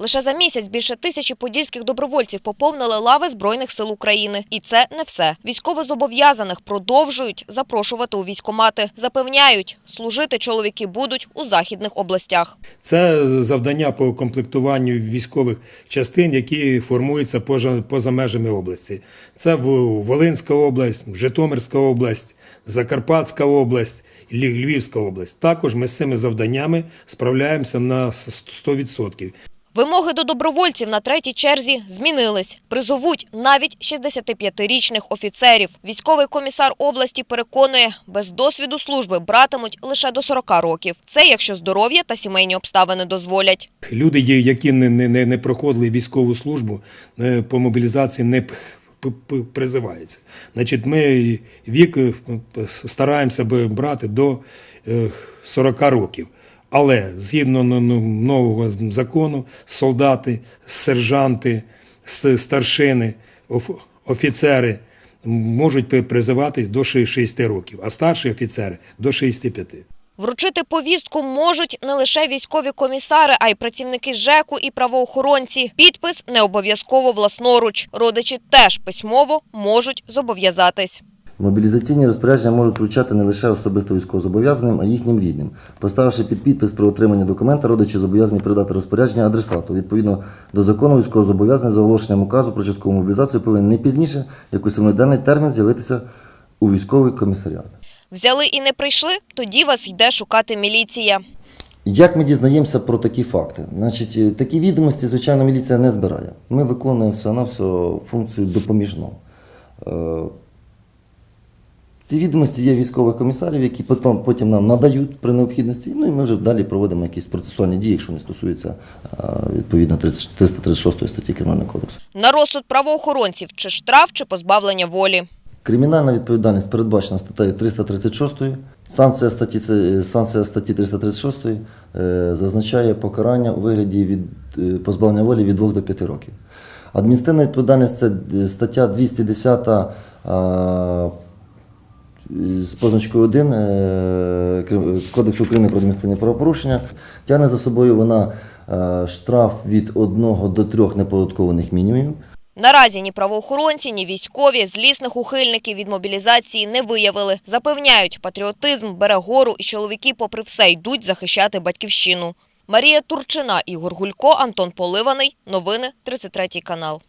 Лише за місяць більше тисячі подільських добровольців поповнили лави Збройних сил України. І це не все. Військовозобов'язаних продовжують запрошувати у військкомати. Запевняють, служити чоловіки будуть у західних областях. Це завдання по комплектуванню військових частин, які формуються поза, межами області. Це Волинська область, Житомирська область, Закарпатська область, Львівська область. Також ми з цими завданнями справляємося на 100%. Вимоги до добровольців на третій черзі змінились. Призовуть навіть 65-річних офіцерів. Військовий комісар області переконує, без досвіду служби братимуть лише до 40 років. Це якщо здоров'я та сімейні обставини дозволять. Люди, які не, не, не, не проходили військову службу, е, по мобілізації не п- п- п- призиваються. Значить, ми вік е, стараємося брати до е, 40 років. Але згідно ну, ну, нового закону, солдати, сержанти, старшини, офіцери можуть призиватись до 60 років, а старші офіцери до 65. Вручити повістку можуть не лише військові комісари, а й працівники ЖЕКу і правоохоронці. Підпис не обов'язково власноруч. Родичі теж письмово можуть зобов'язатись. Мобілізаційні розпорядження можуть вручати не лише особисто військовозобов'язаним, а їхнім рідним. Поставивши під підпис про отримання документа, родичі зобов'язані передати розпорядження адресату. Відповідно до закону військовозобов'язаний за оголошенням указу про часткову мобілізацію повинен не пізніше, як у семиденний термін з'явитися у військовий комісаріат. Взяли і не прийшли, тоді вас йде шукати міліція. Як ми дізнаємося про такі факти? Значить, е, такі відомості, звичайно, міліція не збирає. Ми виконуємо все на все функцію допоміжну. Ці відомості є військових комісарів, які потім, потім нам надають при необхідності. Ну і ми вже далі проводимо якісь процесуальні дії, якщо не стосується відповідно 336 статті Кримінального кодексу. На розсуд правоохоронців чи штраф, чи позбавлення волі. Кримінальна відповідальність передбачена статтею 336. Санкція статті, санкція статті 336 е, зазначає покарання у вигляді від е, позбавлення волі від 2 до 5 років. Адміністративна відповідальність це е, стаття 210 а, з позначкою 1 е, Кодексу України про адміністративні правопорушення. Тягне за собою вона е, штраф від 1 до 3 неподаткованих мінімумів. Наразі ні правоохоронці, ні військові злісних ухильників від мобілізації не виявили. Запевняють, патріотизм бере гору і чоловіки, попри все, йдуть захищати батьківщину. Марія Турчина, Ігор Гулько, Антон Поливаний. Новини 33 канал.